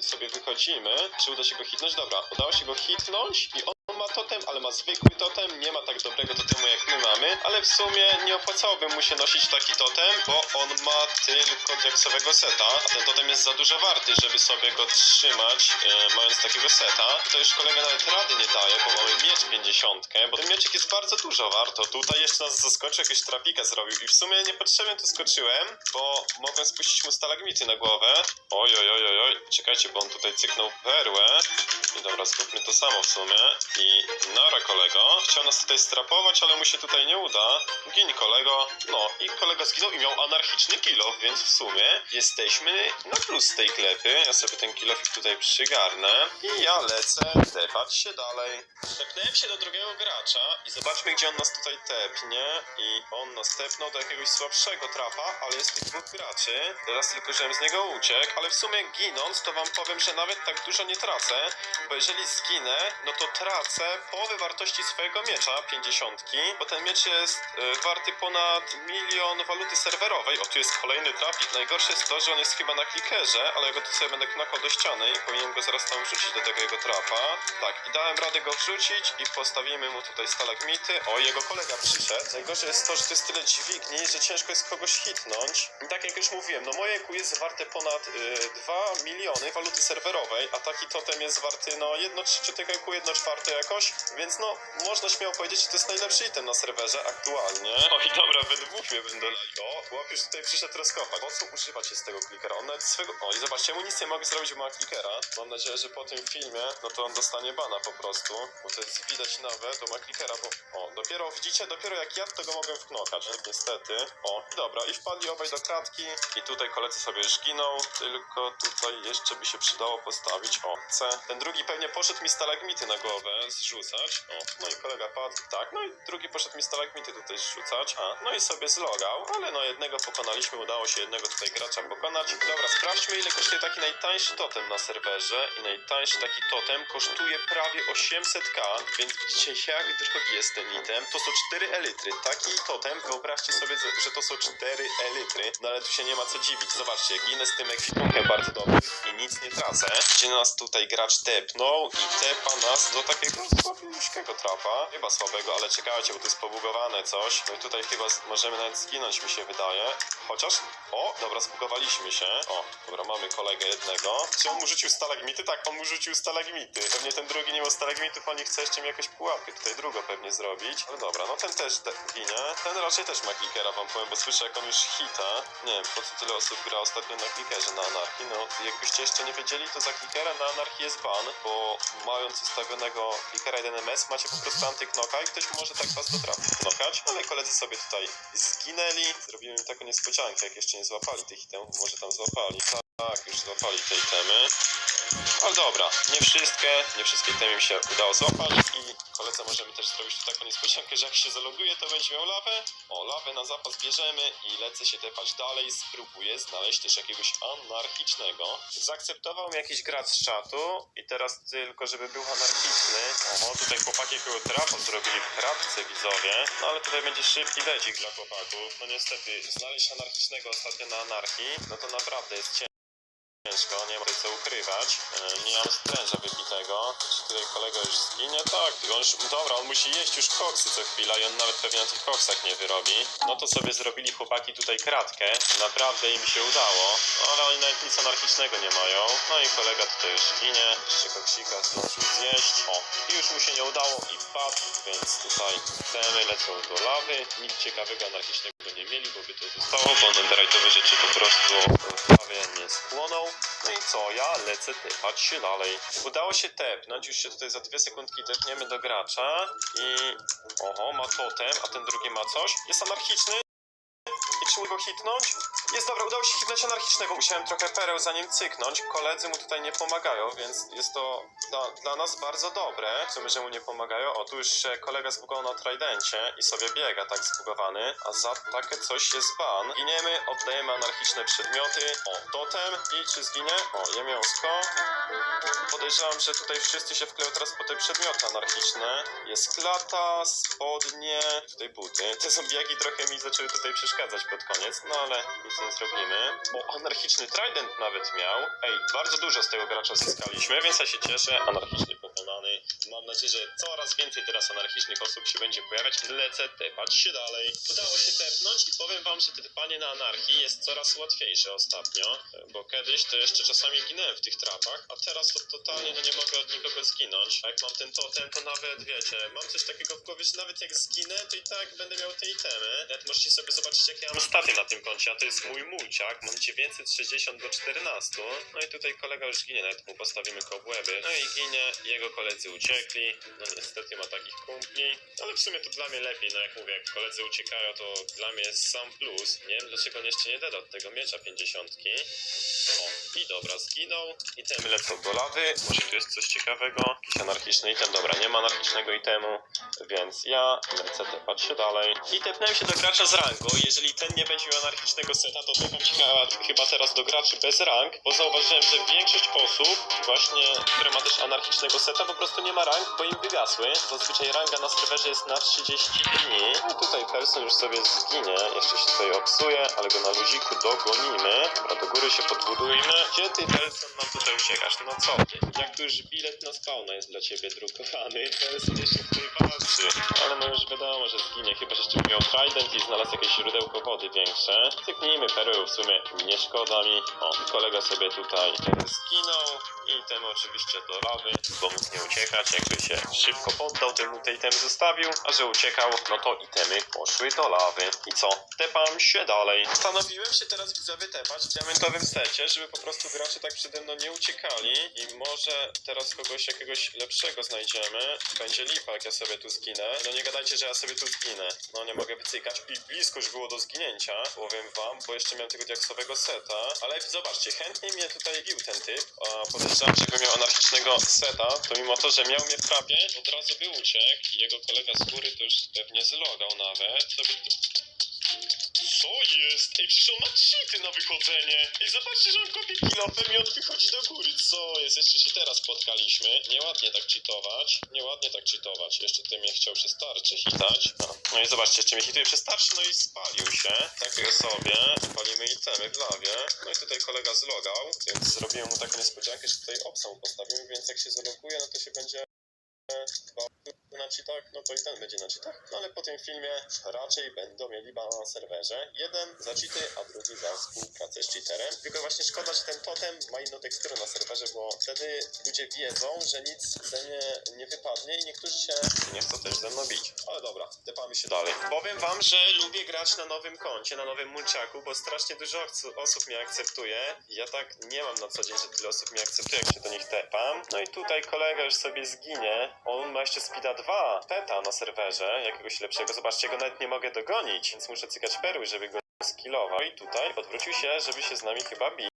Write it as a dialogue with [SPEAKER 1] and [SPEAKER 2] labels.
[SPEAKER 1] sobie wychodzimy. Czy uda się go hitnąć? Dobra, udało się go hitnąć i on totem, ale ma zwykły totem, nie ma tak dobrego totemu jak my mamy, ale w sumie nie opłacałoby mu się nosić taki totem, bo on ma tylko diaksowego seta, a ten totem jest za dużo warty, żeby sobie go trzymać, e, mając takiego seta. To już kolega nawet rady nie daje, bo mamy miecz 50, bo ten mieczek jest bardzo dużo warto. Tutaj jeszcze nas zaskoczył, jakiegoś trapika zrobił i w sumie niepotrzebnie tu skoczyłem, bo mogłem spuścić mu stalagmity na głowę. Oj, oj, oj, oj, oj, czekajcie, bo on tutaj cyknął perłę. I dobra, zróbmy to samo w sumie. I nara kolego. Chciał nas tutaj strapować, ale mu się tutaj nie uda. Gin kolego. No i kolega zginął i miał anarchiczny kilof, więc w sumie jesteśmy na plus tej klepy. Ja sobie ten kilofik tutaj przygarnę. I ja lecę tepać się dalej. Tepnąłem się do drugiego gracza i zobaczmy, gdzie on nas tutaj tepnie. I on nas tepnął do jakiegoś słabszego trapa, ale jest tych dwóch graczy. Teraz tylko, żebym z niego uciekł, ale w sumie ginąc, to wam powiem, że nawet tak dużo nie tracę, bo jeżeli zginę, no to tracę połowę wartości swojego miecza, 50, bo ten miecz jest e, warty ponad milion waluty serwerowej. O, tu jest kolejny trapik. Najgorsze jest to, że on jest chyba na klikerze, ale ja go tu sobie będę knokał do ściany i powinienem go zaraz tam wrzucić do tego jego trapa. Tak, i dałem radę go wrzucić i postawimy mu tutaj stalagmity. O, jego kolega przyszedł. Najgorsze jest to, że to jest tyle dźwigni, że ciężko jest kogoś hitnąć. I tak jak już mówiłem, no moje kół jest warte ponad y, 2 miliony waluty serwerowej, a taki totem jest warty no 1 trzecie tego kół, 1 czwarte jakoś, więc no można śmiało powiedzieć, że to jest najlepszy item na serwerze aktualnie. O i dobra, we dwóch mnie będą lali. O, chłop już tutaj przyszedł rozkopać. Po co używać się z tego klikera? On nawet swego... O i zobaczcie, mu nic nie mogę zrobić, bo ma klikera. Mam nadzieję, że po tym filmie, no to on dostanie bana po prostu, bo to jest widać nawet, bo ma klikera, bo... O, dopiero widzicie, dopiero jak ja to go mogę wknokać, niestety. O, dobra, i wpadli obaj do kratki i tutaj koledzy sobie już giną, tylko tutaj jeszcze by się przydało postawić, o, C. Ten drugi pewnie poszedł mi stalagmity na głowę zrzucać, o, no i kolega padł, tak, no i drugi poszedł mi stalagmity tutaj zrzucać, a, no i sobie zlogał, ale no jednego pokonaliśmy, udało się jednego tutaj gracza pokonać. Dobra, sprawdźmy ile kosztuje taki najtańszy totem na serwerze i najtańszy taki totem kosztuje prawie 800k, więc widzicie jak drogi jest ten item. To są 4 elitry, taki totem, wyobraźcie sobie, że to są 4 elitry, no ale tu się nie ma co dziwić, zobaczcie, ginę z tym ekwipunkiem bardzo dobrym i nic nie tracę. Gdzie nas tutaj gracz tepnął i tepa nas do takiego słabiuśkiego trapa, chyba słabego, ale czekajcie, bo to jest pobugowane coś, no i tutaj chyba możemy nawet zginąć mi się wydaje, chociaż, o, dobra, zbugowaliśmy się, o, dobra, mamy kolegę jednego, czy on mu rzucił stalagmity? Tak, on mu rzucił stalagmity, pewnie ten drugi nie miał stalagmitów, oni chce jeszcze mi jakąś pułapkę tutaj drugą pewnie zrobić, ale dobra, no ten też te, ginie, ten raczej też ma klikera, wam powiem, bo słyszę jak on już hita, nie wiem, po co tyle osób gra ostatnio na klikerze na anarchii, no, jakbyście jeszcze nie wiedzieli, to za klikera na anarchii jest ban, bo mając ustawionego klikera 1ms macie po prostu antyknoka i ktoś może tak was do trafu knokać, ale koledzy sobie tutaj zginęli, zrobimy im taką niespodziankę, jak jeszcze nie złapali tych itemów, może tam złapali, tak, już złapali te itemy, ale dobra, nie wszystkie, nie wszystkie itemy mi się udało złapać i koledze możemy też zrobić tu taką niespodziankę, że jak się zaloguje, to będzie miał lawę. O, lawę na zapas bierzemy i lecę się tepać dalej, spróbuję znaleźć też jakiegoś anarchicznego. Zaakceptował mi jakiś gracz z czatu i teraz tylko, żeby był anarchiczny. Oho, tutaj chłopaki jakiego trafa zrobili w kratce, widzowie. No ale tutaj będzie szybki dedzik dla chłopaków. No niestety, znaleźć anarchicznego ostatnio na anarchii, no to naprawdę jest ciężko ciężko, nie ma co ukrywać. E, Nie mam stręża wybitego. Czy tutaj kolega już zginie? Tak, on już, dobra, on musi jeść już koksy co chwila i on nawet pewnie na tych koksach nie wyrobi. No to sobie zrobili chłopaki tutaj kratkę. Naprawdę im się udało, ale oni nawet nic anarchicznego nie mają. No i kolega tutaj już ginie. Jeszcze koksika zdążył zjeść. O, i już mu się nie udało i padł, więc tutaj temy lecą do lawy. Nic ciekawego anarchicznego nie mieli, bo by to zostało, bo netherite'owe rzeczy po prostu w lawie nie spłoną. No i co, ja lecę tepać się dalej. Udało się tepnąć, już się tutaj za dwie sekundki tepniemy do gracza i... Oho, ma totem, a ten drugi ma coś. Jest anarchiczny. Czy mógł go hitnąć? Jest dobra, udało się hitnąć anarchicznego. Musiałem trochę pereł za nim cyknąć. Koledzy mu tutaj nie pomagają, więc jest to dla, dla nas bardzo dobre. W że mu nie pomagają. O, tu już się kolega zbugował na tridencie i sobie biega tak zbugowany. A za takie coś jest ban. Giniemy, oddajemy anarchiczne przedmioty. O, totem. I czy zginie? O, je mięsko. Podejrzewam, że tutaj wszyscy się wkleją teraz po te przedmioty anarchiczne. Jest klata, spodnie, tutaj buty. Te zombiaki trochę mi zaczęły tutaj przeszkadzać po pod koniec, no ale nic nie zrobimy. O, anarchiczny trident nawet miał. Ej, bardzo dużo z tego gracza zyskaliśmy, więc ja się cieszę. Anarchiczny. Mam nadzieję, że coraz więcej teraz anarchicznych osób się będzie pojawiać. Lecę tepać się dalej. Udało się tepnąć i powiem wam, że tepanie na anarchii jest coraz łatwiejsze ostatnio, bo kiedyś to jeszcze czasami ginąłem w tych trapach, a teraz to totalnie no nie mogę od nikogo zginąć. A jak mam ten totem, to nawet wiecie, mam coś takiego w głowie, że nawet jak zginę, to i tak będę miał te itemy. Nawet możecie sobie zobaczyć, jakie ja mam staty na tym koncie, a to jest mój mulciak. Mam 960 do 14. No i tutaj kolega już ginie, nawet mu postawimy kobłęby. No i ginie, jego koledzy No niestety ma takich kumpli, ale w sumie to dla mnie lepiej. No jak mówię, jak koledzy uciekają, to dla mnie jest sam plus. Nie wiem, dlaczego on jeszcze nie dodał tego miecza 50. O, i dobra, zginął. Itemy lecą do lawy. Może tu jest coś ciekawego? Jakiś anarchiczny item. Dobra, nie ma anarchicznego itemu, więc ja lecę tepać się dalej. I tepnąłem się do gracza z rangu. Jeżeli ten nie będzie miał anarchicznego seta, to tepam się chyba, chyba teraz do graczy bez rank, bo zauważyłem, że większość osób, właśnie, które ma też anarchicznego seta, po prostu nie ma rank, bo im wygasły. Zazwyczaj ranga na serwerze jest na 30 dni. No tutaj person już sobie zginie. Jeszcze się tutaj obsuje, ale go na luziku dogonimy. Dobra, do góry się podbudujmy. Gdzie ty, person, nam tutaj uciekasz? No co ty? Jak tu już bilet na spawna jest dla ciebie drukowany, person jeszcze tej walczy. Ale no już wiadomo, że zginie, chyba że jeszcze miał trident i znalazł jakieś źródełko wody większe. Cyknijmy perły, w sumie nie szkoda mi. O, kolega sobie tutaj zginął. I ten oczywiście do lawy, bo mógł nie uciekać, jakby się szybko poddał, temu tej item zostawił, a że uciekał, no to itemy poszły do lawy. I co? Tepam się dalej. Postanowiłem się teraz widzowie tepać w diamentowym secie, żeby po prostu gracze tak przede mną nie uciekali i może teraz kogoś jakiegoś lepszego znajdziemy. Będzie lipa, jak ja sobie tu zginę. No nie gadajcie, że ja sobie tu zginę. No nie mogę wycykać. I blisko już było do zginięcia, powiem wam, bo jeszcze miałem tego diaksowego seta. Ale zobaczcie, chętnie mnie tutaj bił ten typ. A podejrzewam, jakby miał anarchicznego seta, to mimo to, że miał mnie w trapie, od razu by uciekł jego kolega z góry to już pewnie zlogał nawet. To by... Co jest? Ej, przecież on ma cheaty na wychodzenie. I zobaczcie, że on kopie kilofem i on wychodzi do góry. Co jest? Jeszcze się teraz spotkaliśmy. Nieładnie tak cheatować. Nieładnie tak cheatować. Jeszcze tutaj mnie chciał przez tarczę hitać. No, i zobaczcie, jeszcze mnie hituje przez tarczę, no i spalił się. Tak sobie. Palimy itemy w lawie. No i tutaj kolega zlogał, więc zrobiłem mu taką niespodziankę, że tutaj obsa mu postawimy, więc jak się zaloguje, no to się będzie na cheatach, no to i ten będzie na cheatach. No ale po tym filmie raczej będą mieli ban na serwerze. Jeden za cheaty, a drugi za współpracę z cheaterem. Tylko właśnie szkoda, że ten totem ma inną teksturę na serwerze, bo wtedy ludzie wiedzą, że nic ze mnie nie wypadnie i niektórzy się nie chcą też ze mną bić. Ale dobra, tepamy się dalej. Powiem wam, że lubię grać na nowym koncie, na nowym mulciaku, bo strasznie dużo osób mnie akceptuje. Ja tak nie mam na co dzień, że tyle osób mnie akceptuje, jak się do nich tepam. No i tutaj kolega już sobie zginie. On ma jeszcze speeda 2 peta na serwerze, jakiegoś lepszego. Zobaczcie, go nawet nie mogę dogonić, więc muszę cykać perły, żeby go skillował. I tutaj odwrócił się, żeby się z nami chyba bić.